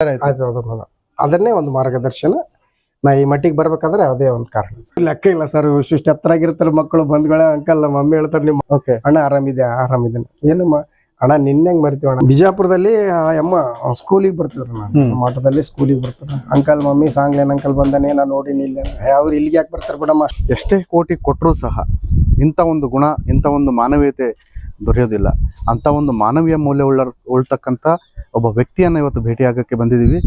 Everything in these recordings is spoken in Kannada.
ಆಯ್ತು. ಅದನ್ನೇ ಒಂದು ಮಾರ್ಗದರ್ಶನ. ನಾ ಈ ಮಟ್ಟಿಗೆ ಬರ್ಬೇಕಾದ್ರೆ ಅದೇ ಒಂದು ಕಾರಣ ಲೆಕ್ಕ ಇಲ್ಲ ಸರ್ ಇಷ್ಟು ಹತ್ರ ಆಗಿರ್ತಾರೆ ಮಕ್ಕಳು ಬಂದ್ಗಳ ಅಂಕಲ್ ನಮ್ಮ ಮಮ್ಮಿ ಹೇಳ್ತಾರೆ ನಿಮ್ಮ ಓಕೆ ಅಣ್ಣ ಆರಾಮಿದೆ ಇದೆ ಏನಮ್ಮ ಅಣ್ಣ ನಿನ್ನಂಗ್ ಬರ್ತೀವಿ ಅಣ್ಣ ಬಿಜಾಪುರದಲ್ಲಿ ಅಮ್ಮ ಸ್ಕೂಲಿಗೆ ಬರ್ತಿದ್ರು ನಾನು ಹ್ಮ್. ಆಟೋದಲ್ಲಿ ಸ್ಕೂಲಿಗೆ ಬರ್ತಾರೆ. ಅಂಕಲ್ ಮಮ್ಮಿ ಸಾಂಗ್ಲೇನ್ ಅಂಕಲ್ ಬಂದಾನೆ ನಾನು ನೋಡಿ ನಿಲ್ಲ ಅವ್ರು ಇಲ್ಲಿಗೆ ಯಾಕೆ ಬರ್ತಾರೆ ಬಿಡಮ್ಮ? ಎಷ್ಟೇ ಕೋಟಿ ಕೊಟ್ಟರು ಸಹ ಇಂಥ ಒಂದು ಗುಣ ಇಂಥ ಒಂದು ಮಾನವೀಯತೆ ದೊರೆಯೋದಿಲ್ಲ. ಅಂತ ಒಂದು ಮಾನವೀಯ ಮೌಲ್ಯ ಉಳ್ಳ ಉಳ್ತಕ್ಕಂಥ ಒಬ್ಬ ವ್ಯಕ್ತಿಯನ್ನ ಇವತ್ತು ಭೇಟಿಯಾಗಕ್ಕೆ ಬಂದಿದ್ದೀವಿ.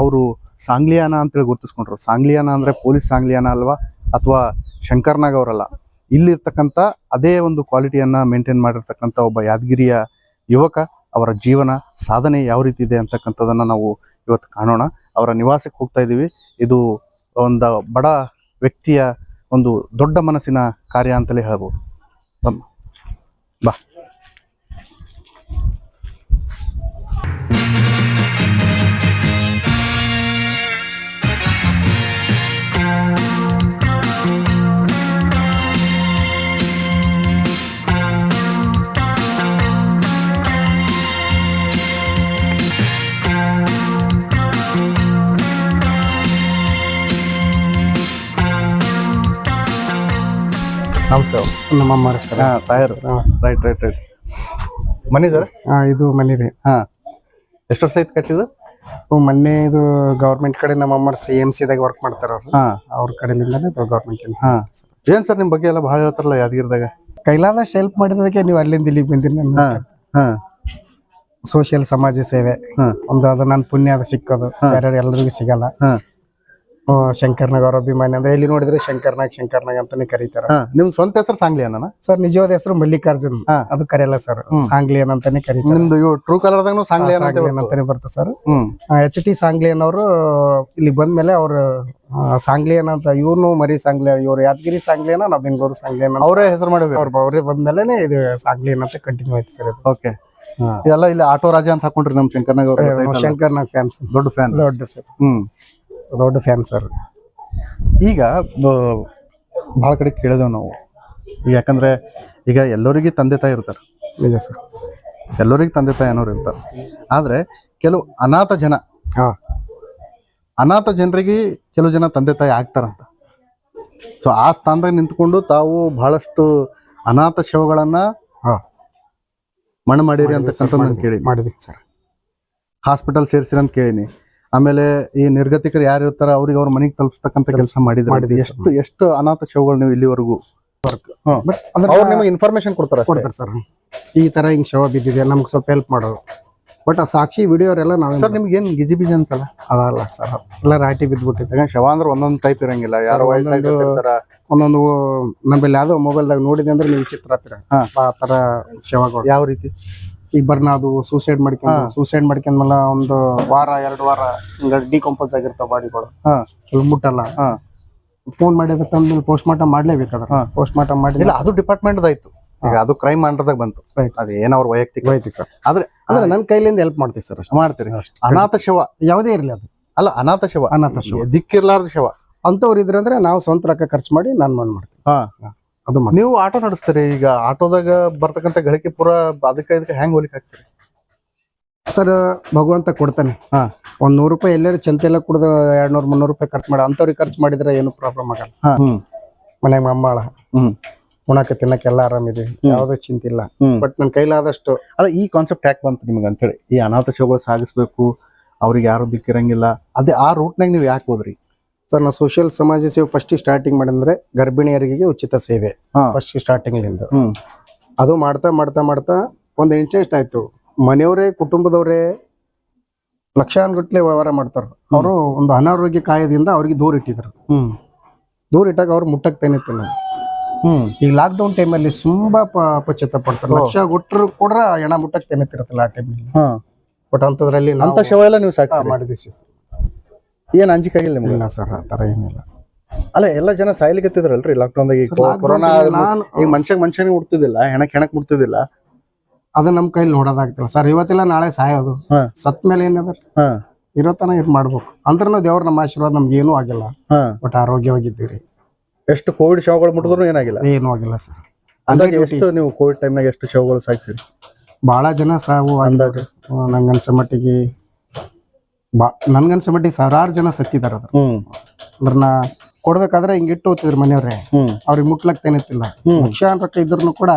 ಅವರು ಸಾಂಗ್ಲಿಯಾನ ಅಂತೇಳಿ ಗುರುತಿಸ್ಕೊಂಡ್ರು. ಸಾಂಗ್ಲಿಯಾನ ಅಂದ್ರೆ ಪೊಲೀಸ್ ಸಾಂಗ್ಲಿಯಾನ ಅಲ್ವಾ? ಅಥವಾ ಶಂಕರ್ನಾಗ್ ಅವರಲ್ಲ. ಇಲ್ಲಿರ್ತಕ್ಕಂಥ ಅದೇ ಒಂದು ಕ್ವಾಲಿಟಿಯನ್ನ ಮೇಂಟೈನ್ ಮಾಡಿರ್ತಕ್ಕಂಥ ಒಬ್ಬ ಯಾದಗಿರಿಯ ಯುವಕ, ಅವರ ಜೀವನ, ಸಾಧನೆ ಯಾವ ರೀತಿ ಇದೆ ಅಂತಕ್ಕಂಥದನ್ನ ನಾವು ಇವತ್ತು ಕಾಣೋಣ. ಅವರ ನಿವಾಸಕ್ಕೆ ಹೋಗ್ತಾ ಇದ್ದೀವಿ. ಇದು ಒಂದು ಬಡ ವ್ಯಕ್ತಿಯ ಒಂದು ದೊಡ್ಡ ಮನಸ್ಸಿನ ಕಾರ್ಯ ಅಂತಲೇ ಹೇಳ್ಬೋದು. ಬಾ. ನಮಸ್ಕಾರ ನಮ್ಮ ಅಮ್ಮ ಸರ್ ಹಾ ತಾಯರು. ರೈಟ್ ರೈಟ್ ರೈಟ್ ಮನಿ ಸರ್ ಹಾಂ ಇದು ಮನೆ ರೀ. ಹಾ. ಎಷ್ಟು ವರ್ಷ ಐತೆ ಕಟ್ಟಿದ್ದು? ಮೊನ್ನೆ ಇದು ಗೌರ್ಮೆಂಟ್ ಕಡೆ ನಮ್ಮ ಅಮ್ಮ ಸಿ ಎಂ ಸಿದಾಗ ವರ್ಕ್ ಮಾಡ್ತಾರ ಅವ್ರು. ಹಾಂ. ಅವ್ರ ಕಡೆಯಿಂದಾನೆ ಗೌರ್ಮೆಂಟ್ ಹಾ. ಏನ್ ಸರ್ ನಿಮ್ ಬಗ್ಗೆ ಎಲ್ಲ ಭಾಳ ಹೇಳ್ತಾರಲ್ಲ ಯಾದಗಿರಿದಾಗ? ಕೈಲಾದಷ್ಟು ಹೆಲ್ಪ್ ಮಾಡಿದಕ್ಕೆ ನೀವು ಅಲ್ಲಿಂದ ಇಲ್ಲಿಗೆ ಬಂದಿರಿ ಹಾ ಹಾಂ. ಸೋಷಿಯಲ್ ಸಮಾಜ ಸೇವೆ. ಒಂದು ಅದು ನನ್ನ ಪುಣ್ಯ ಅದು ಸಿಕ್ಕೋದು. ಬೇರೆ ಎಲ್ಲರಿಗೂ ಸಿಗಲ್ಲ. ಹಾ ಆ, ಶಂಕರ್ನಾಗ್ ಅವ್ರ ಅಭಿಮಾನಿ ಅಂದ್ರೆ ಎಲ್ಲಿ ನೋಡಿದ್ರೆ ಶಂಕರ್ನಾಗ್ ಶಂಕರ್ನಾಗ್ ಅಂತಾನೆ ಕರೀತಾರ. ಹಾ ನಿಮ್ ಸ್ವಂತ ಹೆಸರು ಸಾಂಗ್ಲಿ ಅಣ್ಣ ಸರ್ ನಿಜವಾದ ಹೆಸರು ಮಲ್ಲಿಕಾರ್ಜುನ್. ಹಾ. ಅದು ಕರೆಯಲ್ಲ ಸರ್ ಸಾಂಗ್ಲಿಯನ್ ಅಂತಾನೆ ಕರೀತಾರೆ. ನಿಮ್ದು ಇವು ಟ್ರೂ ಕಲರ್ದಾಗೂ ಸಾಂಗ್ಲಿ ಅಂತ ಸಾಂಗ್ಲಿಯನ್ ಅಂತಾನೆ ಬರ್ತದೆ ಸರ್. ಹ್ಮ್. ಎಚ್ ಟಿ ಸಾಂಗ್ಲಿ ಅವರು ಇಲ್ಲಿ ಬಂದ್ಮೇಲೆ ಅವರು ಸಾಂಗ್ಲಿ ಸಾಂಗ್ಲಿಯನ್ ಅಂತ ಇವ್ರು ಮರಿ ಸಾಂಗ್ಲಿ ಇವ್ರು ಯಾದಗಿರಿ ಸಾಂಗ್ಲಿಯನ ನಾವು ಬೆಂಗಳೂರು ಸಾಂಗ್ಲಿಯನ್ ಅಂತ ಅವರೇ ಹೆಸರು ಮಾಡಿ ಅವ್ರ ಅವರೇ ಬಂದ್ಮೇಲೆ ಇದು ಸಾಂಗ್ಲಿಯನ್ ಅಂತ ಕಂಟಿನ್ಯೂ ಆಯ್ತು ಸರ್ ಇದು. ಓಕೆ ಎಲ್ಲ ಇಲ್ಲಿ ಆಟೋ ರಾಜ ಅಂತ ಹಾಕೊಂಡ್ರಿ ನಮ್ ಶಂಕರ್ನಾಗ್ ಅವರು ಶಂಕರ್ನಾಗ್ ಫ್ಯಾನ್ಸ್ ದೊಡ್ಡ ಫ್ಯಾನ್ ದೊಡ್ಡ ಸರ್. ಹ್ಮ್. ದೊಡ್ಡ ಫ್ಯಾನ್ ಸರ್ ಈಗ ಭಾಳ ಕಡೆ ಕೇಳಿದೆವು ನಾವು. ಈಗ ಯಾಕಂದ್ರೆ ಈಗ ಎಲ್ಲರಿಗೂ ತಂದೆ ತಾಯಿ ಇರ್ತಾರೆ. ನಿಜ ಸರ್ ಎಲ್ಲರಿಗೂ ತಂದೆ ತಾಯಿ ಅನ್ನೋರು ಇರ್ತಾರೆ. ಆದರೆ ಕೆಲವು ಅನಾಥ ಜನ ಹಾಂ. ಅನಾಥ ಜನರಿಗೆ ಕೆಲವು ಜನ ತಂದೆ ತಾಯಿ ಆಗ್ತಾರಂತ. ಸೊ ಆ ಸ್ಥಾನದಾಗ ನಿಂತ್ಕೊಂಡು ತಾವು ಬಹಳಷ್ಟು ಅನಾಥ ಶವಗಳನ್ನು ಹಾಂ. ಮಣ್ಣು ಮಾಡಿರಿ ಅಂತಕ್ಕಂಥ ನಾನು ಕೇಳಿ ಮಾಡಿದ್ವಿ ಸರ್ ಹಾಸ್ಪಿಟಲ್ ಸೇರಿಸಿರಿ ಅಂತ ಕೇಳಿನಿ. ಆಮೇಲೆ ಈ ನಿರ್ಗತಿಕರು ಯಾರು ಇರ್ತಾರ ಅವ್ರಿಗೆ ಅವ್ರ ಮನೆಗೆ ತಲುಪಿಸ್ತಕ್ಕಂಥ ಕೆಲಸ ಮಾಡಿದ್ರೆ ಎಷ್ಟು ಎಷ್ಟು ಅನಾಥ ಶವಗಳು ನೀವು ಇಲ್ಲಿವರೆಗೂ? ಅವ್ರು ನಿಮಗೆ ಇನ್ಫಾರ್ಮೇಶನ್ ಕೊಡ್ತಾರ ಕೊಡ್ತಾರೆ ಸರ್. ಈ ತರ ಹಿಂಗ್ ಶವ ಬಿದ್ದಿದೆ ನಮ್ಗೆ ಸ್ವಲ್ಪ ಹೆಲ್ಪ್ ಮಾಡೋದು ಬಟ್ ಆ ಸಾಕ್ಷಿ ವಿಡಿಯೋ ನಾವು ನಾವೇ ಸರ್ ನಿಮ್ಗೆ ಏನ್ ಗಿಜಿ ಬಿಜಿ ಅನ್ಸಲ್ಲ? ಅದಲ್ಲ ಸರ್. ಎಲ್ಲ ರಾಟಿ ಬಿದ್ದ್ಬಿಟ್ಟಿದೆ ಯಾಕಂದ್ರೆ ಶವ ಅಂದ್ರೆ ಒಂದೊಂದು ಟೈಪ್ ಇರಂಗಿಲ್ಲ. ಯಾರು ಒಂದೊಂದು ನಮ್ಮಲ್ಲಿ ಯಾವ್ದೋ ಮೊಬೈಲ್ದಾಗ ನೋಡಿದೆ ಅಂದ್ರೆ ನೀವು ಚಿತ್ರ ಹತ್ತಿರ. ಆ ತರ ಶವಗಳು. ಯಾವ ರೀತಿ? ಈಗ ಬರ್ನ ಅದು ಸೂಸೈಡ್ ಮಾಡ್ಕೊಂಡು ಸೂಸೈಡ್ ಮಾಡ್ಕೊಂಡ್ಮೇಲೆ ಒಂದು ವಾರ ಎರಡು ವಾರ ಹಿಂಗ ಡಿಕಂಪೋಸ್ ಆಗಿರ್ತಾವ ಬಾಡಿಗಳು ಹಾ. ಕೆಲವು ಮುಟ್ಟಲ್ಲ. ಫೋನ್ ಮಾಡಿದ್ರೆ ತಂದು ಪೋಸ್ಟ್ ಮಾರ್ಟಮ್ ಮಾಡ್ಲೇಬೇಕಾದ್ರೆ. ಪೋಸ್ಟ್ ಮಾರ್ಟಮ್ ಮಾಡಿ ಇಲ್ಲ ಅದು ಡಿಪಾರ್ಟ್ಮೆಂಟ್ ಆಯ್ತು ಈಗ ಅದು ಕ್ರೈಮ್ ಅಂಡರ್ದಾಗ ಬಂತು. ಅದು ಏನ್ ಅವ್ರ ವೈಯಕ್ತಿಕ ವೈಯಕ್ತಿಕ ಸರ್. ಆದ್ರೆ ಅಂದ್ರೆ ನನ್ನ ಕೈಲಿಂದ ಹೆಲ್ಪ್ ಮಾಡ್ತೀವಿ ಸರ್ ಅಷ್ಟು. ಮಾಡ್ತೀರಿ. ಅನಾಥ ಶವ. ಯಾವುದೇ ಇರಲಿ ಅದು. ಅಲ್ಲ ಅನಾಥ ಶವ. ಅನಾಥ ಶವ. ದಿಕ್ಕಿರ್ಲಾರ್ದ ಶವ. ಅಂತವ್ರು ಇದ್ರೆ ಅಂದ್ರೆ ನಾವು ಸ್ವಂತ ರೊಕ್ಕ ಖರ್ಚು ಮಾಡಿ ನಾನು ಮನ್ ಮಾಡ್ತೀನಿ ಹಾ. ಅದು ಮಾಡಿ ನೀವು ಆಟೋ ನಡೆಸ್ತೀರಿ ಈಗ ಆಟೋದಾಗ ಬರ್ತಕ್ಕಂತ ಗಳಿಕೆ ಪೂರ ಅದಕ್ಕೆ ಇದಕ್ಕೆ ಹೆಂಗ್ ಹೋಲಿಕ್ ಹಾಕ್ತೀರಿ? ಸರ್ ಭಗವಂತ ಕೊಡ್ತಾನೆ. ಹಾ. ಒಂದ್ ನೂರು ರೂಪಾಯಿ ಎಲ್ಲರೂ ಚಂತೆಲ್ಲ ಕುಡ್ದು ಎರಡ್ ನೂರ್ ಮುನ್ನೂರು ರೂಪಾಯಿ ಖರ್ಚು ಮಾಡಿ ಅಂತವ್ರಿಗೆ ಖರ್ಚು ಮಾಡಿದ್ರೆ ಏನು ಪ್ರಾಬ್ಲಮ್ ಆಗಲ್ಲ. ಹಾ. ಹ್ಮ್. ಮನೆಗೆ ಮಮ್ಮಳ ಹ್ಮ್. ಉಣಕ್ಕೆ ತಿನ್ನಕ್ಕೆಲ್ಲ ಆರಾಮಿದೆ ಯಾವ್ದು ಚಿಂತೆ ಇಲ್ಲ. ಬಟ್ ನನ್ನ ಕೈಲಾದಷ್ಟು ಅಲ್ಲ ಈ ಕಾನ್ಸೆಪ್ಟ್ ಯಾಕೆ ಬಂತು ನಿಮ್ಗೆ ಅಂತೇಳಿ ಈ ಅನಾಥ ಶೋಗಳು ಸಾಗಿಸ್ಬೇಕು ಅವ್ರಿಗೆ ಯಾರು ದಿಕ್ಕಿರಂಗಿಲ್ಲ. ಅದೇ ಆ ರೂಟ್ನಾಗ ನೀವು ಯಾಕೆ ಹೋದ್ರಿ? ಸರ್ ನಾ ಸೋಷಿಯಲ್ ಸಮಾಜ ಸೇವೆ ಫಸ್ಟ್ ಸ್ಟಾರ್ಟಿಂಗ್ ಮಾಡಿದ್ರೆ ಗರ್ಭಿಣಿಯರಿಗೆ ಉಚಿತ ಸೇವೆ. ಫಸ್ಟ್ ಸ್ಟಾರ್ಟಿಂಗ್ಲಿಂದ ಹ್ಮ್. ಅದು ಮಾಡ್ತಾ ಮಾಡ್ತಾ ಮಾಡ್ತಾ ಒಂದು ಇಂಟ್ರೆಸ್ಟ್ ಆಯ್ತು. ಮನೆಯವರೇ ಕುಟುಂಬದವರೇ ಲಕ್ಷಾನುಗಟ್ಲೆ ವ್ಯವಹಾರ ಮಾಡ್ತಾರ. ಅವರು ಒಂದು ಅನಾರೋಗ್ಯ ಕಾಯದಿಂದ ಅವ್ರಿಗೆ ದೂರ ಇಟ್ಟಿದ್ರು. ದೂರ ಇಟ್ಟಾಗ ಅವ್ರು ಮುಟ್ಟಕ್ ತೇನಿತ್ತಿಲ್ಲ ಹ್ಮ್. ಈ ಲಾಕ್ ಡೌನ್ ಟೈಮಲ್ಲಿ ತುಂಬಾ ಪ- ಪಶ್ಚಾತ್ತಾಪ ಪಡ್ತಾರೆ. ಲಕ್ಷ ಕೊಟ್ಟರು ಕೂಡ ಹೆಣ ಮುಟ್ಟಕ್ ಆ ಟೈಮ್ ಬಟ್ ಅಂತದ್ರಲ್ಲಿ ಅಂತ ಶವ ಎಲ್ಲ ನೀವು ಏನ್ ಅಂಜಿಕಾಗಿಲ್ಲ ನಿಮ್ಗೆ? ಇಲ್ಲ ಸರ್ ಆ ಥರ ಏನಿಲ್ಲ. ಅಲ್ಲ ಎಲ್ಲ ಜನ ಸಾಯ್ಲಿಕತ್ತಿದ್ರಲ್ರಿ ಲಾಕ್ಡೌನ್ ದಾಗ ಈಗ Sir, lockdown ಕೊರೋನಾ time ಅಲ್ಲಿ ನಾನು ಈಗ ಮನುಷ್ಯಾಗ ಮನುಷ್ಯನಿಗೆ ಮುಟ್ತಿದ್ದಿಲ್ಲ ಹೆಣಕ್ ಹೆಣಕ್ ಮುಟ್ತಿದ್ದಿಲ್ಲ ಅದು ನಮ್ಮ ಕೈಲಿ ನೋಡೋದಾಗ್ತಿಲ್ಲ ಸರ್ ಇವತ್ತಿಲ್ಲ ನಾಳೆ ಸಾಯೋದು. ಹಾ. ಸತ್ ಮೇಲೆ ಏನದ ಹಾ. ಇರೋತನ ಇದು ಮಾಡ್ಬೇಕು. ಅಂದ್ರೂ ದೇವ್ರ ನಮ್ಮ ಆಶೀರ್ವಾದ ನಮ್ಗೆ ಏನೂ ಆಗಿಲ್ಲ. ಹಾ. ಬಟ್ ಆರೋಗ್ಯವಾಗಿದ್ದೀರಿ. ಎಷ್ಟು ಕೋವಿಡ್ ಶವಗಳು ಮುಟ್ಟಿದ್ರು ಏನಾಗಿಲ್ಲ ಏನೂ ಆಗಿಲ್ಲ ಸರ್. ಅಂದಾಗ ಎಷ್ಟು ನೀವು ಕೋವಿಡ್ ಟೈಮ್ನಾಗ ಎಷ್ಟು ಶವಗಳು ಸಾಗಿಸಿರಿ ಬಹಳ ಜನ ಸಾವು ಅಂದಾಜು. ನಂಗೆ ಅನ್ಸೋ ಮಟ್ಟಿಗೆ ಬಾ ನನ್ಗನ್ಸ ಮಟ್ಟಿಗೆ ಸಾವಿರಾರು ಜನ ಸತ್ತಿದಾರ ಅದ್ರ ಅದ್ರನ್ನ ಕೊಡ್ಬೇಕಾದ್ರೆ ಹಿಂಗಿಟ್ಟು ಹೋಗ್ತಿದ್ರು ಮನೆಯವ್ರೆ. ಅವ್ರಿಗೆ ಮುಟ್ಲಕ್ ತೇನಿತ್ತಿಲ್ಲ. ಲಕ್ಷಾಂತರ ರೊಕ್ಕ ಇದ್ರೂ ಕೂಡ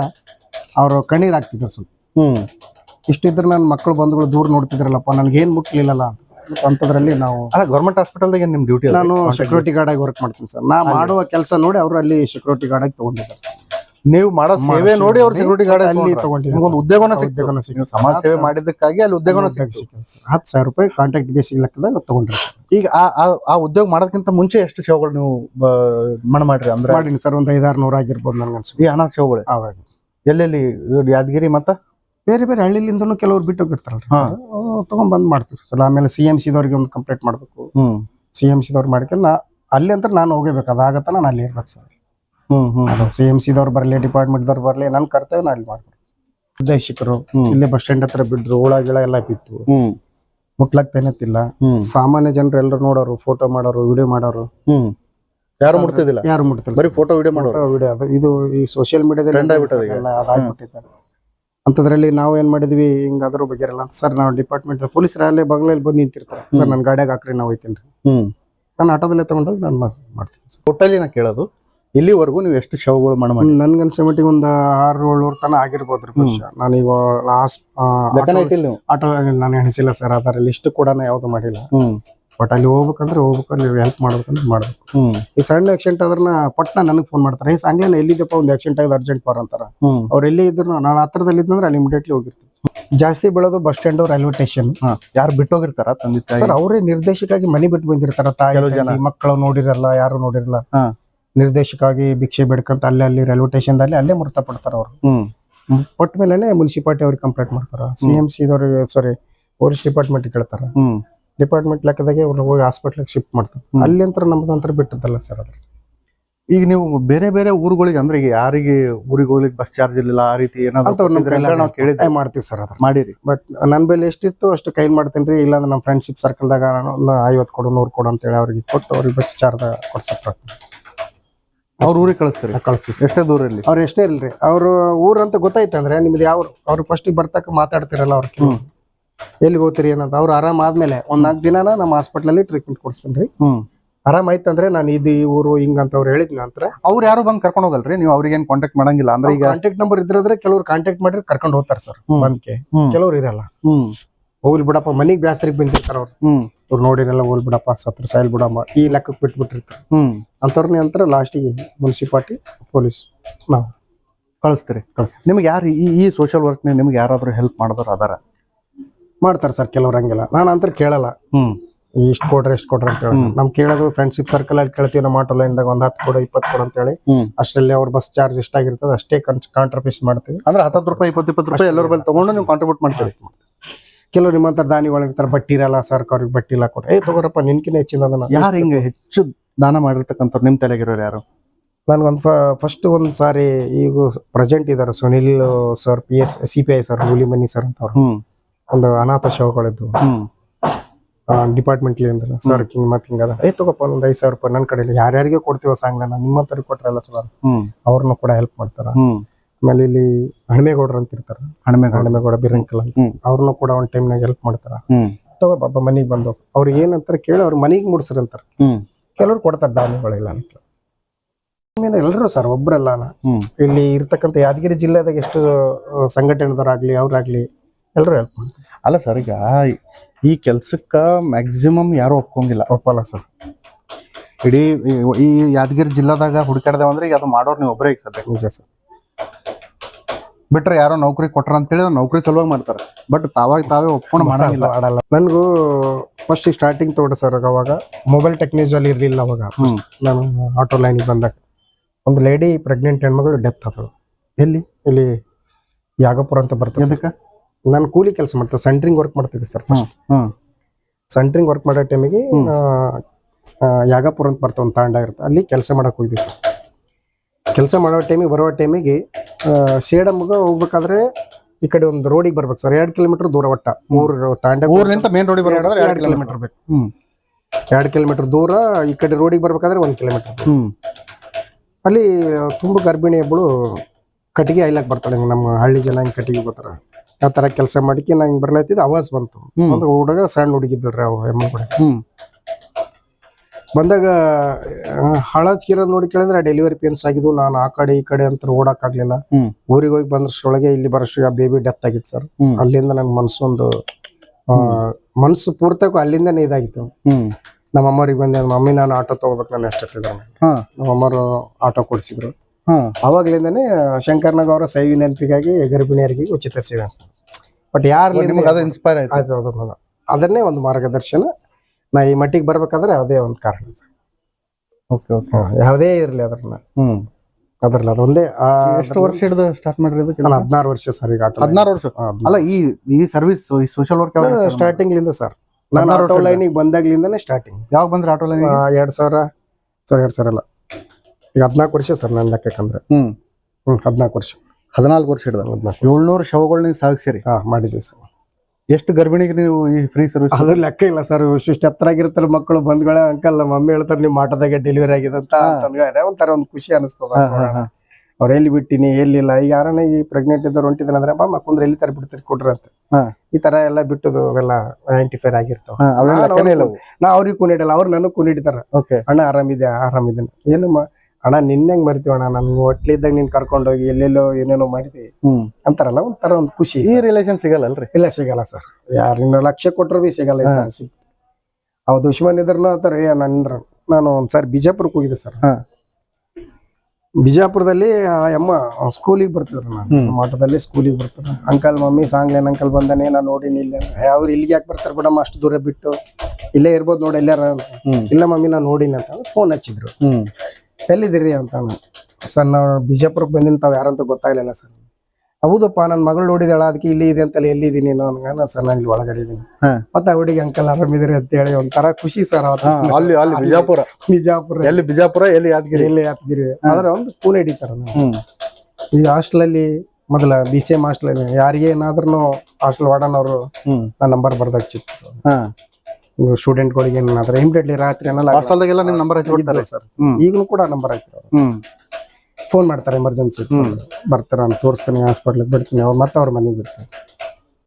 ಅವರು ಕಣ್ಣೀರ್ ಹಾಕ್ತಿದ್ರು ಸ್ವಲ್ಪ. ಇಷ್ಟಿದ್ರು ಇಷ್ಟಿದ್ರೆ ನನ್ನ ಮಕ್ಕಳು ಬಂಧುಗಳು ದೂರ ನೋಡ್ತಿದ್ರಲ್ಲಪ್ಪ ನನಗೆ ಏನ್ ಮುಟ್ಲಿಲ್ಲಲ್ಲ ಅಂತದ್ರಲ್ಲಿ ನಾವು ಅಲ್ಲ ಗೌರ್ಮೆಂಟ್ ಹಾಸ್ಪಿಟಲ್ದಾಗ ನಿಮ್ ಡ್ಯೂಟಿ ನಾನು ಸೆಕ್ಯೂರಿಟಿ ಗಾರ್ಡ್ ಆಗಿ ವರ್ಕ್ ಮಾಡ್ತೀನಿ ಸರ್. ನಾ ಮಾಡುವ ಕೆಲಸ ನೋಡಿ ಅವರು ಅಲ್ಲಿ ಸೆಕ್ಯೂರಿಟಿ ಗಾರ್ಡ್ ಆಗಿ ತಗೊಂಡಿದ್ದಾರೆ ಸರ್. ನೀವು ಮಾಡೋ ಸೇವೆ ನೋಡಿ ಅವ್ರು ಸೆಕ್ಯೂರಿಟಿ ಗಾರ್ಡ್ ಅಲ್ಲಿ ತಗೊಂಡಿದ್ದೀನಿ ಒಂದು ಉದ್ಯೋಗನ ಸಿಕ್ತು. ನೀವು ಸಮಾಜ ಸೇವೆ ಮಾಡಿದ್ದಕ್ಕಾಗಿ ಅಲ್ಲಿ ಉದ್ಯೋಗನ ಸಿಕ್ತು. ಹತ್ತು ಸಾವಿರ ರೂಪಾಯಿ ಕಾಂಟ್ರಾಕ್ಟ್ ಬೇಸಿಗೆ ಲೆಕ್ಕದಾಗ ತಗೊಂಡ್ರಿ. ಈಗ ಆ ಉದ್ಯೋಗ ಮಾಡೋದಕ್ಕಿಂತ ಮುಂಚೆ ಎಷ್ಟು ಸೇವೆಗಳು ನೀವು ಮಣ ಮಾಡ್ರಿ ಅಂದ್ರೆ? ಮಾಡೀನಿ ಸರ್ ಒಂದು ಐದಾರು ನೂರ ಆಗಿರ್ಬೋದು ನನ್ಗೆ ಅನ್ಸುತ್ತೆ. ಈ ಅನಾಥ ಸೇವೆಗಳು? ಆವಾಗ ಎಲ್ಲೆಲ್ಲಿ ಯಾದಗಿರಿ ಮತ್ತ? ಬೇರೆ ಬೇರೆ ಹಳ್ಳಿಲಿಂದನೂ ಕೆಲವ್ರು ಬಿಟ್ಟು ಹೋಗಿರ್ತಾರಲ್ರಿ ತಗೊಂಡ್ ಬಂದ್ ಮಾಡ್ತೀವಿ ಸರ್. ಆಮೇಲೆ ಸಿ ಎಂ ಸಿದವ್ರಿಗೆ ಒಂದು ಕಂಪ್ಲೇಂಟ್ ಮಾಡ್ಬೇಕು. ಹ್ಮ್. ಸಿ ಎಂ ಸಿದವ್ರು ಮಾಡ್ಕೊಂಡು ನಾ ಅಲ್ಲಿ ಅಂತ ನಾನು ಹೋಗೇಬೇಕು. ಅದಾಗತ್ತ ನಾನು ಅಲ್ಲಿ ಇರ್ಬೇಕು ಸರ್. ಸಿ ಎಂ ಸಿದವ್ರು ಬರಲಿ ಡಿಪಾರ್ಟ್ಮೆಂಟ್ದವ್ರು ಬರಲಿ ನನ್ನ ಕರ್ತವ್ಯ ನಾನು ಅಲ್ಲಿ ಮಾಡ್ಬೇಕು ನಿರ್ದೇಶಕರು ಹ್ಮ್. ಇಲ್ಲೇ ಬಸ್ ಸ್ಟ್ಯಾಂಡ್ ಹತ್ರ ಬಿಡ್ರು ಹುಳ ಗಿಳ ಎಲ್ಲ ಬಿಟ್ಟು ಮುಟ್ಲಕ್ ತಿನ್ನತ್ತಿಲ್ಲ ಸಾಮಾನ್ಯ ಜನರು ಎಲ್ಲರೂ ನೋಡೋರು ಫೋಟೋ ಮಾಡೋರು ವಿಡಿಯೋ ಮಾಡೋರು. ಯಾರು ಮುಟ್ತಿದ್ದಿಲ್ಲ? ಯಾರು ಮುಟ್ತಿಲ್ಲ ಬರೀ ಫೋಟೋ ವಿಡಿಯೋ ಮಾಡೋರು. ವಿಡಿಯೋ ಅದು ಇದು ಈ ಸೋಷಿಯಲ್ ಮೀಡಿಯಾದಲ್ಲಿ. ಅದಾಗ್ಬಿಟ್ಟಿದೆ ಅಂತದ್ರಲ್ಲಿ ನಾವು ಏನ್ ಮಾಡಿದ್ವಿ ಹಿಂಗ ಅದ್ರ ಬಗ್ಗೆ ಇರಲ್ಲ ಸರ್ ನಾವು ಡಿಪಾರ್ಟ್ಮೆಂಟ್ ಪೊಲೀಸರ ಅಲ್ಲೇ ಬಗಲಲ್ಲಿ ಬಂದು ನಿಂತಿರ್ತಾರೆ. ಸರ್ ನನ್ನ ಗಾಡಿಯಾಗ ಹಾಕ್ರಿ ನಾವು ಹೋಯ್ತೀನಿ ನಾನು ಆಟೋದಲ್ಲೇ ತಗೊಂಡೋಗಿ ನಾನು ಮಾಡ್ತೀನಿ ಒಟ್ಟಲ್ಲಿ ನಾ ಕೇಳೋದು? ಇಲ್ಲಿವರೆಗೂ ನೀವು ಎಷ್ಟು ಶವಗಳು ಮಾಡ ನನ್ಗನ್ಸೋ ಮಟ್ಟಿಗೆ ಒಂದು ಆರು ಏಳ್ನೂರು ತನ ಆಗಿರ್ಬೋದ್ರಿ ಬಹುಶಃ ನಾನೀಗ ಲಾಸ್ಟ್ ಲೆಕ್ಕನ ಇಟ್ಟಿಲ್ಲ ನೀವು? ಆಟೋ ನಾನು ಎಣಿಸಿಲ್ಲ ಸರ್ ಅದರ ಲಿಸ್ಟ್ ಕೂಡ ಯಾವ್ದು ಮಾಡಿಲ್ಲ. ಬಟ್ ಅಲ್ಲಿ ಹೋಗ್ಬೇಕಂದ್ರೆ ಹೋಗ್ಬೇಕು ನೀವು ಹೆಲ್ಪ್ ಮಾಡ್ಬೇಕಂದ್ರೆ ಮಾಡ್ಬೇಕು. ಈ ಸಣ್ಣ ಆಕ್ಸಿಡೆಂಟ್ ಆದ್ರ ಪಟ್ನ ನನಗೆ ಫೋನ್ ಮಾಡ್ತಾರೆ. ಈ ಸಂಗ್ಲೇನ ಎಲ್ಲಿದ್ದಪ್ಪ ಒಂದು ಆಕ್ಸಿಡೆಂಟ್ ಆಗಿದೆ ಅರ್ಜೆಂಟ್ ಬರ ಅಂತಾರ. ಅವ್ರ ಎಲ್ಲಿ ಇದ್ರು ನಾನು ಹತ್ರದಲ್ಲಿ ಇದ್ದಂದ್ರೆ ಅಲ್ಲಿ ಇಮಿಡಿಯೇಟ್ಲಿ ಹೋಗಿರ್ತೀನಿ. ಜಾಸ್ತಿ ಬೆಳೋದು ಬಸ್ ಸ್ಟ್ಯಾಂಡ್ ರೈಲ್ವೆ ಸ್ಟೇಷನ್ ಯಾರು ಬಿಟ್ಟು ಹೋಗಿರ್ತಾರ ಸರ್ ಅವರೇ ನಿರ್ದೇಶಕಾಗಿ ಮನೆ ಬಿಟ್ಟು ಬಂದಿರ್ತಾರ ತಾಯಿ ಮಕ್ಕಳು ನೋಡಿರಲ್ಲ ಯಾರು ನೋಡಿರಲ್ಲ. ಹಾ. ನಿರ್ದೇಶಕಾಗಿ ಭಿಕ್ಷೆ ಬೇಡ್ಕಂತ ಅಲ್ಲೇ ಅಲ್ಲಿ ರೈಲ್ವೆ ಸ್ಟೇಷನ್ ಅಲ್ಲಿ ಅಲ್ಲೇ ಮೃತ ಪಡ್ತಾರ ಅವ್ರು. ಹ್ಮ್. ಪಟ್ಟ ಮೇಲೆ ಮುನ್ಸಿಪಾಲಿಟಿ ಅವ್ರಿಗೆ ಕಂಪ್ಲೇಂಟ್ ಮಾಡ್ತಾರ. ಸಿ ಎಂ ಸಿ ದವ್ರಿಗೆ ಸಾರಿ ಪೊಲೀಸ್ ಡಿಪಾರ್ಟ್ಮೆಂಟ್ ಕೇಳ್ತಾರ. ಡಿಪಾರ್ಟ್ಮೆಂಟ್ ಲೆಕ್ಕದಾಗೆ ಅವ್ರನ್ನ ಹೋಗಿ ಹಾಸ್ಪಿಟ್ಲಿಗೆ ಶಿಫ್ಟ್ ಮಾಡ್ತಾರೆ. ಅಲ್ಲಿ ಅಂತ ನಮ್ದು ಅಂತ ಬಿಟ್ಟದಲ್ಲ ಸರ್ ಅದ್ರ ಈಗ ನೀವು ಬೇರೆ ಬೇರೆ ಊರುಗಳಿಗೆ ಅಂದ್ರೆ ಈಗ ಯಾರಿಗೆ ಊರಿಗೆ ಹೋಗ್ಲಿಕ್ಕೆ ಬಸ್ ಚಾರ್ಜ್ ಇರಲಿಲ್ಲ ಆ ರೀತಿ ಏನಾದ್ರು ಮಾಡ್ತೀವಿ ಸರ್ ಅದ್ರ ಮಾಡಿರಿ. ಬಟ್ ನನ್ನ ಬೆಲೆ ಎಷ್ಟಿತ್ತು ಅಷ್ಟು ಕೈ ಮಾಡ್ತೇನೆ ರೀ ಇಲ್ಲಾಂದ್ರೆ ನಮ್ಮ ಫ್ರೆಂಡ್ಶಿಪ್ ಸರ್ಕಲ್ದಾಗ ನಾನು ಐವತ್ತು ಕೊಡು ನೂರು ಕೊಡು ಅಂತೇಳಿ ಅವ್ರಿಗೆ ಕೊಟ್ಟು ಅವ್ರಿಗೆ ಬಸ್ ಚಾರ್ಜ್ ಕೊಡ್ಸಕ್ ಅವ್ರ ಊರಿಗೆ ಕಳಿಸ್ತಾರೆ? ಕಳಿಸ್ತೀವಿ ಎಷ್ಟೇ ದೂರ ಇರಲಿ? ಅವ್ರು ಎಷ್ಟೇ ಇಲ್ರಿ ಅವ್ರು ಊರಂತ ಗೊತ್ತಾಯ್ತಂದ್ರೆ ನಿಮ್ದು ಯಾವ ಅವ್ರು ಫಸ್ಟಿಗೆ ಬರ್ತಕ್ಕ ಮಾತಾಡ್ತಿರಲ್ಲ ಅವ್ರ. ಎಲ್ಲಿಗೆ ಹೋಗ್ತೀರಿ ಏನಂತ. ಅವ್ರು ಆರಾಮ್ ಆದ್ಮೇಲೆ ಒಂದ್ ನಾಲ್ಕು ದಿನ ನಮ್ಮ ಹಾಸ್ಪಿಟ್ಲಲ್ಲಿ ಟ್ರೀಟ್ಮೆಂಟ್ ಕೊಡ್ಸ್ತೀನಿ ರೀ. ಹ್ಮ್. ಆರಾಮ್ ಆಯ್ತಂದ್ರೆ ನಾನು ಇದು ಈ ಊರು ಹಿಂಗಂತ ಅವ್ರು ಹೇಳಿದ್ ನಂತರ ಅವ್ರು ಯಾರು ಬಂದು ಕರ್ಕೊಂಡು ಹೋಗಲ್ರಿ? ನೀವು ಅವ್ರಿಗೆ ಏನ್ ಕಾಂಟ್ಯಾಕ್ಟ್ ಮಾಡಂಗಿಲ್ಲ. ಅಂದ್ರೆ ಈಗ ಕಾಂಟ್ಯಾಕ್ಟ್ ನಂಬರ್ ಇದ್ರೆ ಕೆಲವ್ರು ಕಾಂಟ್ಯಾಕ್ಟ್ ಮಾಡಿ ಕರ್ಕೊಂಡು ಹೋಗ್ತಾರೆ ಸರ್. ಬಂದ್ಕೆ. ಕೆಲವ್ರು ಇರಲ್ಲ. ಹ್ಮ್. ಹೋಗ್ಲಿ ಬಿಡಪ್ಪ ಮನಿಗ್ ಬ್ಯಾಸರಿಗೆ ಬಂದಿರ್ತಾರ ಅವ್ರು. ಹ್ಮ್. ಅವ್ರು ನೋಡಿರಲ್ಲ ಹೋಗ್ಲಿ ಬಿಡಪ್ಪ ಸತ್ರ ಸಾಯಲ್ ಬಿಡಮ್ಮ ಈ ಲೆಕ್ಕಕ್ಕೆ ಬಿಟ್ಬಿಟ್ಟಿರ್ತಾರೆ. ಹ್ಮ್. ಅಂಥವ್ರನ್ನ ನಂತರ ಲಾಸ್ಟಿಗೆ ಮುನ್ಸಿಪಾಲ್ಟಿ ಪೊಲೀಸ್ ನಾವು. ಕಳಿಸ್ತೀರಿ. ಕಳಿಸ್ತೀವಿ. ನಿಮ್ಗೆ ಯಾರು ಈ ಈ ಸೋಷಿಯಲ್ ವರ್ಕ್ ನಿಮ್ಗೆ ಯಾರಾದ್ರೂ ಹೆಲ್ಪ್ ಮಾಡಿದ್ರು ಅದಾರ? ಮಾಡ್ತಾರೆ ಸರ್ ಕೆಲವ್ರು ಹಂಗಿಲ್ಲ. ನಾನು ಅಂತ ಕೇಳಲ್ಲ. ಹ್ಮ್. ಇಷ್ಟು ಕೊಡ್ರಿ ಎಷ್ಟು ಕೊಡ್ರಿ ಅಂತ ಹೇಳಿ. ನಮ್ ಕೇಳೋದು ಫ್ರೆಂಡ್ಶಿಪ್ ಸರ್ಕಲ್ ಅಲ್ಲಿ ಕೇಳ್ತೀವಿ ನಮ್ಮ ಆಟೋ ಲೈನ್ದಾಗ ಒಂದ್ ಹತ್ತು ಕೊಡು ಇಪ್ಪತ್ತು ಕೊಡು ಅಂತ ಹೇಳಿ. ಹ್ಮ್. ಅಷ್ಟರಲ್ಲಿ ಅವ್ರ ಬಸ್ ಚಾರ್ಜ್ ಎಷ್ಟಾಗಿರ್ತದೆ ಅಷ್ಟೇ ಕಾಂಟ್ರಫೀಸ್ ಮಾಡ್ತೀವಿ. ಅಂದ್ರೆ ಹತ್ತತ್ತು ರೂಪಾಯಿ ಇಪ್ಪತ್ತು ಇಪ್ಪತ್ತು ರೂಪಾಯಿ ಎಲ್ಲರ ಬಳಿ ತಗೊಂಡು ನೀವು ಕಾಂಟ್ರಿಬ್ಯೂಟ್ ಮಾಡ್ತೀರಿ. ಕೆಲವ್ರು ನಿಮ್ಮಂತ ದಾನಿ ಇರ್ತಾರೆ ಬಟ್ಟಿ ಇರಲ್ಲ ಸರ್ ಅವ್ರಿಗೆ ಬಟ್ಟಿ ಇಲ್ಲ ಕೊಟ್ಟು ಏ ತಗೋರಪ್ಪ ನಿನ್ಕಿನ ಹೆಚ್ಚಿನ ಅದನ್ನ. ಯಾರು ಹಿಂಗೆ ಹೆಚ್ಚು ದಾನ ಮಾಡಿರ್ತಕ್ಕಂಥವ್ರು ನಿಮ್ ತಲೆಗಿರೋರು ಯಾರು? ನನಗೊಂದು ಫಸ್ಟ್ ಒಂದ್ ಸಾರಿ ಈಗ ಪ್ರೆಸೆಂಟ್ ಇದ್ದಾರೆ Sunil sir P S C P I sir Hulimani sir ಅಂತ ಅವ್ರು ಒಂದು ಅನಾಥ ಶವಗಳಿದ್ದು ಡಿಪಾರ್ಟ್ಮೆಂಟ್ಲಿ ಡಿಪಾರ್ಟ್ಮೆಂಟ್ ಅಂದ್ರೆ ಸರ್ ಹಿಂಗ್ ಮತ್ತೆ ಹಿಂಗದ ಏ ತಗೋಪ್ಪ ಒಂದ್ ಐದ್ ಸಾವಿರ ರೂಪಾಯಿ ನನ್ನ ಕಡೆ ಯಾರ್ಯಾರಿಗೆ ಕೊಡ್ತೀವೋ ಸಾಂಗ್ ನಿಮ್ಮ ನಿಮ್ಮಂತರ ಕೊಟ್ರಲ್ಲ ಚಲೋ ಹ್ಮ್. ಕೂಡ ಹೆಲ್ಪ್ ಮಾಡ್ತಾರ. ಆಮೇಲೆ ಇಲ್ಲಿ ಹಣಿಮೇಗೌಡರು ಅಂತ ಇರ್ತಾರ. ಹಣಮೇಗೌಡ ಹಣಮೇಗೌಡ ಬಿರಂಕಲ್ ಅಂತ. ಅವ್ರನ್ನೂ ಕೂಡ ಒಂದ್ ಟೈಮ್ನಾಗ ಹೆಲ್ಪ್ ಮಾಡ್ತಾರ. ತಗೋ ಪಾಪ ಮನೆಗೆ ಬಂದು ಅವ್ರು ಏನಂತಾರ ಕೇಳಿ ಅವ್ರ ಮನಿಗ್ ಮುಡ್ಸ್ರಂತಾರೆ ಕೆಲವ್ರು ಕೊಡ್ತಾರ ದಾನಿಗಳಿಲ್ಲ ಅಂತ. ಆಮೇಲೆ ಎಲ್ಲರೂ ಸರ್ ಒಬ್ರಲ್ಲ ಇಲ್ಲಿ ಇರ್ತಕ್ಕಂಥ ಯಾದಗಿರಿ ಜಿಲ್ಲೆದಾಗ ಎಷ್ಟು ಸಂಘಟನೆದವರಾಗ್ಲಿ ಅವ್ರಾಗ್ಲಿ ಎಲ್ಲರೂ ಹೆಲ್ಪ್ ಮಾಡ್ತಾರೆ. ಅಲ್ಲ ಸರ್ ಈಗ ಈ ಕೆಲ್ಸಕ್ಕ ಮ್ಯಾಕ್ಸಿಮಮ್ ಯಾರು ಒಪ್ಕೊಂಗಿಲ್ಲ ಒಪ್ಪಲ್ಲ ಸರ್. ಇಡೀ ಈ- ಈ ಯಾದಗಿರಿ ಜಿಲ್ಲಾದಾಗ ಹುಡುಕಾಡ್ದೇವಂದ್ರೆ ಈಗ ಅದು ಮಾಡೋರು ನೀವು ಒಬ್ಬರೇ ಈಗ ಸದ್ಯ ನಿಜ ಸರ್. ಬಿಟ್ರೆ ಯಾರೋ ನೌಕರಿ ಕೊಟ್ರ ಅಂತೇಳಿ ನೌಕರಿ ಸಲುವಾಗಿ ಮಾಡ್ತಾರೆ. ಬಟ್ ತಾವಾಗ ತಾವೇ ಒಪ್ಕೊಂಡು ಮಾಡಂಗಿಲ್ಲ. ಮಾಡಲ್ಲ. ನನಗೂ ಫಸ್ಟ್ ಸ್ಟಾರ್ಟಿಂಗ್ ತೋಟ ಸರ್ ಅವಾಗ ಮೊಬೈಲ್ ಟೆಕ್ನಾಲಜಿ ಇರ್ಲಿಲ್ಲ ಅವಾಗ. ನಾನು ಆಟೋ ಲೈನಿಗೆ ಬಂದಾಗ. ಒಂದು ಲೇಡಿ ಪ್ರೆಗ್ನೆಂಟ್ ಹೆಣ್ಮಗಳು ಡೆತ್ ಆದಳು. ಎಲ್ಲಿ? ಇಲ್ಲಿ ಯಾಗಪುರ ಅಂತ ಬರ್ತದೆ ಅದಕ್ಕೆ ನಾನು ಕೂಲಿ ಕೆಲಸ ಮಾಡ್ತೇನೆ ಸೆಂಟ್ರಿಂಗ್ ವರ್ಕ್ ಮಾಡ್ತಿದ್ದೆ ಸರ್ ಫಸ್ಟ್ ಸೆಂಟ್ರಿಂಗ್ ವರ್ಕ್ ಮಾಡೋ ಟೈಮಿಗೆ ಯಾಗಪುರ ಅಂತ ಬರ್ತದೆ ಒಂದು ತಾಂಡ ಇರುತ್ತೆ. ಅಲ್ಲಿ ಕೆಲಸ ಮಾಡಕ್ ಹೋಗಿದ್ದೆ ಸರ್ ಕೆಲಸ ಮಾಡೋ ಟೈಮಿಗೆ ಬರೋ ಟೈಮಿಗೆ ಸೇಡಮ್ಗೆ ಹೋಗ್ಬೇಕಾದ್ರೆ ಈ ಕಡೆ ಒಂದು ರೋಡಿಗೆ ಬರ್ಬೇಕು ಸರ್. ಎರಡು ಕಿಲೋಮೀಟರ್ ದೂರ ಒಟ್ಟ. ಮೂರು ತಾಂಡ ಊರಿನಿಂದ ಮೇನ್ ರೋಡಿಗೆ ಬರ್ಬೇಕಾದ್ರೆ ಎರಡು ಕಿಲೋಮೀಟರ್ ಬೇಕು. ಹ್ಞೂ ಎರಡು ಕಿಲೋಮೀಟರ್ ದೂರ ಈ ಕಡೆ ರೋಡಿಗೆ ಬರ್ಬೇಕಾದ್ರೆ ಒಂದು ಕಿಲೋಮೀಟರ್ ಹ್ಞೂ ಅಲ್ಲಿ ತುಂಬ ಗರ್ಭಿಣಿ ಒಬ್ಬಳು ಕಟ್ಟಿಗೆ ಐಲಕ್ ಬರ್ತಾಳೆ ಹಿಂಗೆ ನಮ್ಮ ಹಳ್ಳಿ ಜನ ಹಿಂಗೆ ಕಟ್ಟಿಗೆ ಬರ್ತಾರೆ ಆ ಥರ ಕೆಲಸ ಮಾಡಿಕೆ ನಂಗೆ ಬರ್ಲತ್ತಿದ್ದು ಅವಾಜ್ ಬಂತು. ಒಂದು ಹುಡುಗ ಸಣ್ಣ ಹುಡುಗಿದ್ದಳ್ರಿ ಅವು ಹೆಮ್ಮೆ ಕೂಡ ಹ್ಮ್. ಬಂದಾಗ ಹಳಚ್ಕಿರೋದು ನೋಡಿ ಕೇಳಿದ್ರೆ ಡೆಲಿವರಿ ಪೇನ್ಸ್ ಆಗಿದ್ವು ನಾನು ಆ ಕಡೆ ಈ ಕಡೆ ಅಂತ ಓಡಾಕಾಗ್ಲಿಲ್ಲ ಊರಿಗೆ ಹೋಗಿ ಬಂದ್ರಷ್ಟೊಳಗೆ ಇಲ್ಲಿ ಬರೋಷ್ಟು ಆ ಬೇಬಿ ಡೆತ್ ಆಗಿತ್ತು ಸರ್. ಅಲ್ಲಿಂದ ನನ್ನ ಮನ್ಸೊಂದು ಮನ್ಸು ಪೂರ್ತಕ್ಕೂ ಅಲ್ಲಿಂದನೇ ಇದಾಗಿತ್ತು. ನಮ್ಮ ಅಮ್ಮವ್ರಿಗೆ ಬಂದೆ ಮಮ್ಮಿ ನಾನು ಆಟೋ ತಗೋಬೇಕು ನಾನು ಎಷ್ಟಿದ್ದಾರೆ ಹಾ. ನಮ್ಮ ಅಮ್ಮರು ಆಟೋ ಕೊಡಿಸಿದ್ರು. ಅವಾಗ್ಲಿಂದನೇ ಶಂಕರ್ನಾಗ್ ಅವರ ಸೈವಿ ನೆನಪಿಗಾಗಿ ಗರ್ಭಿಣಿಯರಿಗೆ ಉಚಿತ ಸೇವೆ ಬಟ್ ಯಾರು ಇನ್ಸ್ಪೈರ್ ಆಯ್ತು. ಅದನ್ನೇ ಒಂದು ಮಾರ್ಗದರ್ಶನ. ನಾ ಈ ಮಟ್ಟಿಗೆ ಬರ್ಬೇಕಾದ್ರೆ ಅದೇ ಒಂದು ಕಾರಣ ಓಕೆ ಓಕೆ. ಯಾವುದೇ ಇರಲಿ ಅದ್ರನ್ನ. ಹ್ಮ್. ಅದ್ರಲ್ಲ ಅದೊಂದೇ ಆ, ಎಷ್ಟು ವರ್ಷ ಹಿಡಿದು ಸ್ಟಾರ್ಟ್ ಮಾಡ್ರಿ ಇದು ನಾನು ಹದಿನಾರು ವರ್ಷ ಸರ್ ಈಗ ಆಟೋ ಹದಿನಾರು ವರ್ಷ? ಅಲ್ಲ ಈ ಈ ಸರ್ವಿಸ್ ಈ ಸೋಷಿಯಲ್ ವರ್ಕ್ ಯಾವಾಗ ಸ್ಟಾರ್ಟಿಂಗ್ ಲಿಂದ ಸರ್ ನಾನು ಹದಿನಾರು ಆಟೋ ವರ್ಷದಿಂದ? ಲೈನಿಗೆ ಬಂದಾಗ್ಲಿಂದನೇ ಸ್ಟಾರ್ಟಿಂಗ್ ಯಾವಾಗ ಬಂದ್ರೆ ಆಟೋ ಲೈನ್ ಎರಡ್ ಸಾವಿರ ಸರ್ ಎರಡ್ ಸಾವಿರ ಅಲ್ಲ. ಈಗ ಹದಿನಾಲ್ಕು ವರ್ಷ ಸರ್ ನನ್ನ ಲೆಕ್ಕಕ್ಕಂದ್ರೆ ಹ್ಮ್. ಹ್ಮ್ ಹದಿನಾಲ್ಕು ವರ್ಷ. ಹದಿನಾಲ್ಕು ವರ್ಷ ಹಿಡಿದ. ಹದಿನಾಲ್ಕು ಏಳ್ನೂರು ಶವಗಳನ್ನ ಸಾಗಿಸಿರಿ ಹಾ ಮಾಡಿದ್ವಿ ಸರ್ ಎಷ್ಟು ಗರ್ಭಿಣಿಗೆ ನೀವು ಈ ಫ್ರೀ ಸರ್ವಿಸ್ ಅದು ಲೆಕ್ಕ ಇಲ್ಲ ಸರ್. ಇಷ್ಟು ಎತ್ತರಾಗಿರ್ತಾರೆ ಮಕ್ಕಳು ಬಂದ್ಗಳ ಅಂಕಲ್ ನಮ್ಮ ಮಮ್ಮಿ ಹೇಳ್ತಾರೆ ನಿಮ್ಮ ಆಟೋದಾಗೆ ಡೆಲಿವರಿ ಆಗಿದೆ ಅಂತ ಅಂತಂದ್ರೆ ಒಂಥರ ಒಂದು ಖುಷಿ ಅನಿಸ್ತದ ಅವ್ರು ಎಲ್ಲಿ ಬಿಟ್ಟಿನಿ ಎಲ್ಲಿಲ್ಲ ಈಗ ಯಾರನ್ನ ಈ ಪ್ರೆಗ್ನೆಂಟ್ ಇದ್ದವ್ರು ಹೊಂಟಿದ್ರೆ ಅಂದ್ರೆ ಬಾ ಮಕ್ಕಂದ್ರೆ ಎಲ್ಲಿ ತರ ಬಿಡ್ತಾರೆ? ಕೊಡ್ರಿ ಅಂತ. ಈ ತರ ಎಲ್ಲ ಬಿಟ್ಟದು ಅವೆಲ್ಲ ಆಗಿರ್ತಾವ. ನಾನು ಲೆಕ್ಕನೇ ಇಲ್ಲ ನಾ ಅವ್ರಿಗೆ ಕುಣಿಡಲ್ಲ ಅವ್ರು ನನಗೆ ಓಕೆ. ಅಣ್ಣ ಆರಾಮಿದೆ ಆರಾಮಿದ್ದೇನೆ. ಏನಮ್ಮ ಅಣ್ಣ ನಿನ್ನಂಗ್ ಮರಿತೀವ ಅಣ್ಣ ನನ್ ಹೊಟ್ಲಿದ್ದಾಗ ನೀನ್ ಕರ್ಕೊಂಡೋಗಿ ಎಲ್ಲೆಲ್ಲೋ ಏನೇನೋ ಮಾಡಿದ್ವಿ ಅಂತಾರಲ್ಲ ಒಂಥರ ಒಂದು ಖುಷಿ ಈ ರಿಲೇಷನ್ ಸಿಗಲ್ಲ ಅಲ್ರಿ ಇಲ್ಲ ಸಿಗಲ್ಲ ಸರ್. ಯಾರು ನಿನ್ನ ಲಕ್ಷ ಕೊಟ್ಟರು ಬಿ ಸಿಗಲ್ಲ ಅವ್ ದುಶ್ಮನ್ ಇದ್ರು ಅಂತಾರೆ ಏ ನಂದ್ರ. ನಾನು ಒಂದ್ಸಾರಿ ಬಿಜಾಪುರಕ್ಕೆ ಹೋಗಿದ್ದೆ ಸರ್. ಹಾ. ಬಿಜಾಪುರದಲ್ಲಿ ಆ ಅಮ್ಮ ಸ್ಕೂಲಿಗೆ ಬರ್ತಿದ್ರು ನಾನು. ಹ್ಮ್. ಆಟೋದಲ್ಲಿ ಸ್ಕೂಲಿಗೆ ಬರ್ತಾರೆ ಅಂಕಲ್ ಮಮ್ಮಿ ಸಾಂಗ್ಲೇನ್ ಅಂಕಲ್ ಬಂದಾನೆ ನಾನು ನೋಡಿನಿ ಇಲ್ಲ. ಅವ್ರು ಇಲ್ಲಿಗೆ ಯಾಕೆ ಬರ್ತಾರೆ ಬಿಡಮ್ಮ ಅಷ್ಟು ದೂರ ಬಿಟ್ಟು. ಇಲ್ಲೇ ಇರ್ಬೋದು ನೋಡಿ ಎಲ್ಲಾರ. ಅಂತ. ಹ್ಮ್. ಇಲ್ಲ ಮಮ್ಮಿ ನಾನು ನೋಡಿನಿ ಅಂತ ಫೋನ್ ಹಚ್ಚಿದ್ರು. ಹ್ಮ್. ಎಲ್ಲಿದ್ದೀರಿ ಅಂತ ಸರ್ ನಾವು ಬಿಜಾಪುರಕ್ಕೆ ಬಂದಿನ ತಾವು ಯಾರಂತ ಗೊತ್ತಾಗ್ಲಿಲ್ಲ ಸರ್. ಹೌದಪ್ಪ ನನ್ನ ಮಗಳು ನೋಡಿದಾಳ ಅದಕ್ಕೆ ಇಲ್ಲಿ ಇದೆ ಅಂತ ಎಲ್ಲಿದ್ದೀನಿ ನಾನು ಸರ್ ನಾನು ಇಲ್ಲಿ ಒಳಗಡೆ ಇದ್ದೀನಿ. ಮತ್ತೆ ಆ ಹುಡುಗಿ ಅಂಕಲ್ ಆರಾಮಿದ್ರಿ ಅಂತ ಹೇಳಿ ಒಂಥರ ಖುಷಿ ಸರ್ ಅಲ್ಲಿ ಅಲ್ಲಿ ಬಿಜಾಪುರ. ಬಿಜಾಪುರ. ಎಲ್ಲಿ ಬಿಜಾಪುರ ಎಲ್ಲಿ ಯಾದಗಿರಿ? ಎಲ್ಲಿ ಯಾತ್ಗಿರಿ ಆದ್ರೆ ಒಂದು ಕೂನ್ ಹಿಡಿತಾರ ಈ ಹಾಸ್ಟೆಲ್ ಅಲ್ಲಿ ಮೊದಲ ಬಿ ಸಿ ಎಂ ಹಾಸ್ಟೆಲ್ ಯಾರಿಗೆ ಏನಾದ್ರೂ ಹಾಸ್ಟೆಲ್ ವಾರ್ಡನ್ ಅವರು ನನ್ನ ನಂಬರ್ ಬರ್ದಾಗ ಹಾ. ಸ್ಟೂಡೆಂಟ್ಗಳಿಗೆ ಏನಾದ್ರೆ ಇಮಿಡಿಯೇಟ್ಲಿ ರಾತ್ರಿ ಹಾಸ್ಟೆಲ್ದಾಗೆಲ್ಲ ನಿಮ್ ನಂಬರ್ ಹಚ್ಚಿಬಿಡ್ತಾರೆ ಸರ್. ಈಗಲೂ ಕೂಡ ನಂಬರ್ ಹಾಕ್ತಾರೆ ಫೋನ್ ಮಾಡ್ತಾರೆ ಎಮರ್ಜೆನ್ಸಿ ಬರ್ತಾರೆ ನಾನು ತೋರಿಸ್ತೀನಿ ಹಾಸ್ಪಿಟ್ಲಿಗೆ ಬಿಡ್ತೀನಿ ಅವ್ರು ಮತ್ತೆ ಅವ್ರ ಮನೆಗೆ ಬಿಡ್ತಾರೆ.